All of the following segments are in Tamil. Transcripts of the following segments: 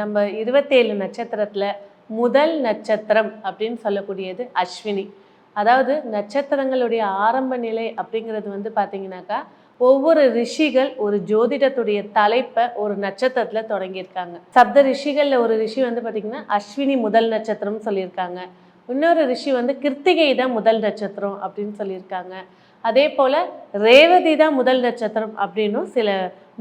நம்ம இருபத்தேழு நட்சத்திரத்தில் முதல் நட்சத்திரம் அப்படின்னு சொல்லக்கூடியது அஸ்வினி. அதாவது நட்சத்திரங்களுடைய ஆரம்ப நிலை அப்படிங்கிறது வந்து பார்த்தீங்கன்னாக்கா ஒவ்வொரு ரிஷிகள் ஒரு ஜோதிடத்துடைய தலைப்பை ஒரு நட்சத்திரத்தில் தொடங்கியிருக்காங்க. சப்த ரிஷிகளில் ஒரு ரிஷி வந்து பார்த்திங்கன்னா அஸ்வினி முதல் நட்சத்திரம்னு சொல்லியிருக்காங்க. இன்னொரு ரிஷி வந்து கிருத்திகை தான் முதல் நட்சத்திரம் அப்படின்னு சொல்லியிருக்காங்க. அதே போல் ரேவதி தான் முதல் நட்சத்திரம் அப்படின்னும் சில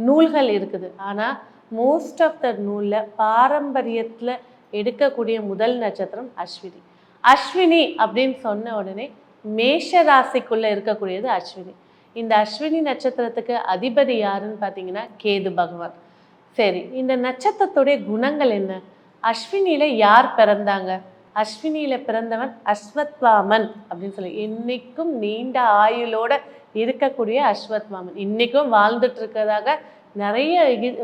நூல்கள் இருக்குது. ஆனால் மோஸ்ட் ஆஃப் த நூலில் பாரம்பரியத்தில் எடுக்கக்கூடிய முதல் நட்சத்திரம் அஸ்வினி. அஸ்வினி அப்படின்னு சொன்ன உடனே மேஷ ராசிக்குள்ளே இருக்கக்கூடியது அஸ்வினி. இந்த அஸ்வினி நட்சத்திரத்துக்கு அதிபதி யாருன்னு பார்த்தீங்கன்னா கேது பகவான். சரி இந்த நட்சத்திரத்துடைய குணங்கள் என்ன? அஸ்வினியில் யார் பிறந்தாங்க? அஸ்வினியில் பிறந்தவன் அஸ்வத்வாமன் அப்படின்னு சொல்லி இன்னைக்கும் நீண்ட ஆயுளோட இருக்கக்கூடிய அஸ்வத்வாமன். இன்னைக்கும் வாழ்ந்துட்டு இருக்கிறதாக நிறைய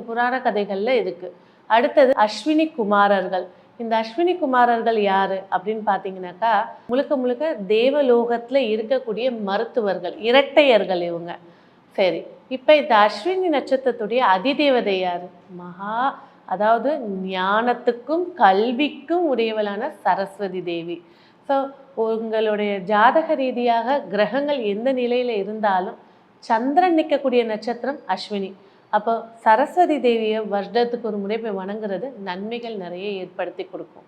புராண கதைகளில் இருக்குது அடுத்தது அஸ்வினி குமாரர்கள். இந்த அஸ்வினி குமாரர்கள் யார் அப்படின்னு பார்த்தீங்கன்னாக்கா முழுக்க முழுக்க தேவலோகத்தில் இருக்கக்கூடிய மருத்துவர்கள் இரட்டையர்கள் இவங்க. சரி இப்போ இந்த அஸ்வினி நட்சத்திரத்துடைய அதிதேவதை யார்? மகா அதாவது ஞானத்துக்கும் கல்விக்கும் உடையவளான சரஸ்வதி தேவி. ஸோ உங்களுடைய ஜாதக ரீதியாக கிரகங்கள் எந்த நிலையில் இருந்தாலும் சந்திரன் நிற்கக்கூடிய நட்சத்திரம் அஸ்வினி. அப்போ சரஸ்வதி தேவியை வருடத்துக்கு ஒரு முறை போய் வணங்குறது நன்மைகள் நிறைய ஏற்படுத்தி கொடுக்கும்.